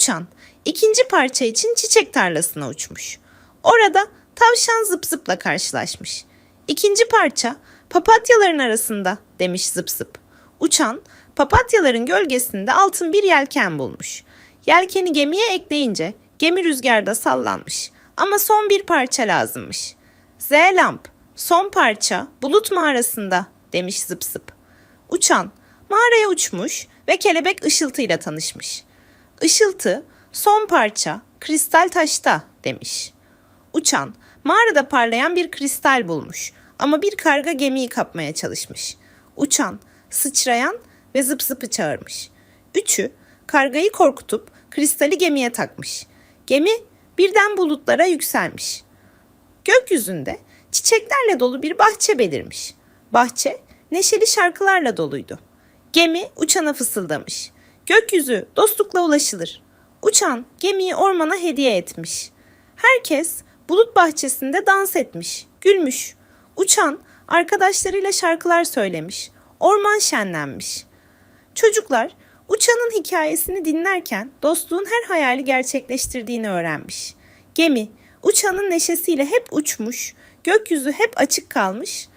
Uçan ikinci parça için çiçek tarlasına uçmuş. Orada tavşan zıp zıpla karşılaşmış. İkinci parça papatyaların arasında demiş zıp zıp. Uçan papatyaların gölgesinde altın bir yelken bulmuş. Yelkeni gemiye ekleyince gemi rüzgarda sallanmış. Ama son bir parça lazımmış. Z lamp son parça bulut mağarasında demiş zıp zıp. Uçan mağaraya uçmuş ve kelebek ışıltıyla tanışmış. Işıltı son parça kristal taşta demiş. Uçan mağarada parlayan bir kristal bulmuş ama bir karga gemiyi kapmaya çalışmış. Uçan, sıçrayan ve zıp zıpı çağırmış. Üçü kargayı korkutup kristali gemiye takmış. Gemi birden bulutlara yükselmiş. Gökyüzünde çiçeklerle dolu bir bahçe belirmiş. Bahçe neşeli şarkılarla doluydu. Gemi uçana fısıldamış. Gökyüzü dostlukla ulaşılır. Uçan gemiyi ormana hediye etmiş. Herkes bulut bahçesinde dans etmiş, gülmüş. Uçan arkadaşlarıyla şarkılar söylemiş. Orman şenlenmiş. Çocuklar uçanın hikayesini dinlerken dostluğun her hayali gerçekleştirdiğini öğrenmiş. Gemi uçanın neşesiyle hep uçmuş, gökyüzü hep açık kalmış